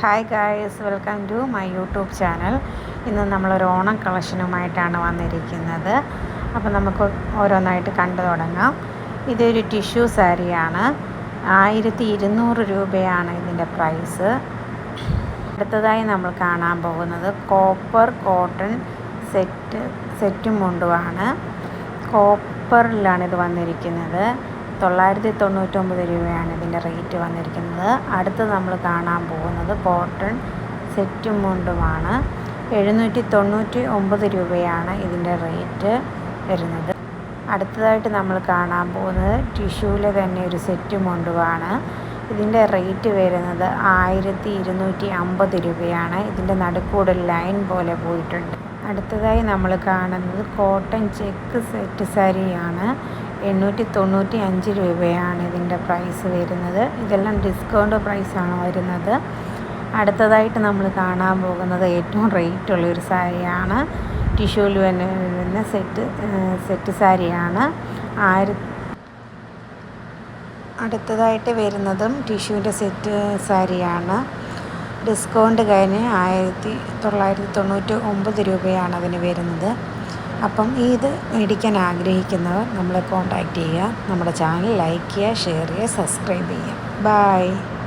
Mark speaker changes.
Speaker 1: Hi guys welcome to my YouTube channel ഇന്ന് നമ്മളൊരു ഓണം കളക്ഷനുമായിട്ടാണ് വന്നിരിക്കുന്നത്. അപ്പോൾ നമുക്ക് ഓരോന്നായിട്ട് കണ്ടു തുടങ്ങാം. ഇതൊരു ടിഷ്യൂ സാരിയാണ്. ആയിരത്തി ഇരുന്നൂറ് രൂപയാണ് ഇതിന്റെ പ്രൈസ്. അടുത്തതായി നമ്മൾ കാണാൻ പോകുന്നത് കോപ്പർ കോട്ടൺ സെറ്റ് സെറ്റും മുണ്ടുമാണ് കോപ്പറിലാണ് ഇത് വന്നിരിക്കുന്നത്. തൊള്ളായിരത്തി തൊണ്ണൂറ്റൊമ്പത് രൂപയാണ് ഇതിന്റെ റേറ്റ് വന്നിരിക്കുന്നത്. അടുത്ത് നമ്മൾ കാണാൻ പോകുന്നത് കോട്ടൺ സെറ്റും മുണ്ടുമാണ് എഴുന്നൂറ്റി തൊണ്ണൂറ്റി ഒമ്പത് രൂപയാണ് ഇതിന്റെ റേറ്റ് വരുന്നത്. അടുത്തതായിട്ട് നമ്മൾ കാണാൻ പോകുന്നത് ടിഷ്യൂവിലെ തന്നെ ഒരു സെറ്റ് മുണ്ടുമാണ് ഇതിന്റെ റേറ്റ് വരുന്നത് ആയിരത്തി ഇരുന്നൂറ്റി അമ്പത് രൂപയാണ്. ഇതിന്റെ നടുക്കൂടെ ലൈൻ പോലെ പോയിട്ടുണ്ട്. അടുത്തതായി നമ്മൾ കാണുന്നത് കോട്ടൺ ചെക്ക് സെറ്റ് സാരിയാണ്. എണ്ണൂറ്റി തൊണ്ണൂറ്റി അഞ്ച് രൂപയാണ് ഇതിന്റെ പ്രൈസ് വരുന്നത്. ഇതെല്ലാം ഡിസ്കൗണ്ട് പ്രൈസാണ് വരുന്നത്. അടുത്തതായിട്ട് നമ്മൾ കാണാൻ പോകുന്നത് ഏറ്റവും റേറ്റ് ഉള്ളൊരു സാരിയാണ്. ടിഷ്യൂവിൽ വരുന്ന സെറ്റ് സെറ്റ് സാരിയാണ്. ആയിരത്തി അടുത്തതായിട്ട് വരുന്നതും ടിഷ്യൂവിന്റെ സെറ്റ് സാരിയാണ്. ഡിസ്കൗണ്ട് കഴിഞ്ഞ് ആയിരത്തി തൊള്ളായിരത്തി തൊണ്ണൂറ്റി ഒമ്പത് രൂപയാണ് അതിന് വരുന്നത്. അപ്പം ഇത് മേടിക്കാൻ ആഗ്രഹിക്കുന്നവർ നമ്മളെ കോൺടാക്റ്റ് ചെയ്യുക നമ്മുടെ ചാനൽ ലൈക്ക് ചെയ്യുക ഷെയർ ചെയ്യുക സബ്സ്ക്രൈബ് ചെയ്യുക. ബായ്.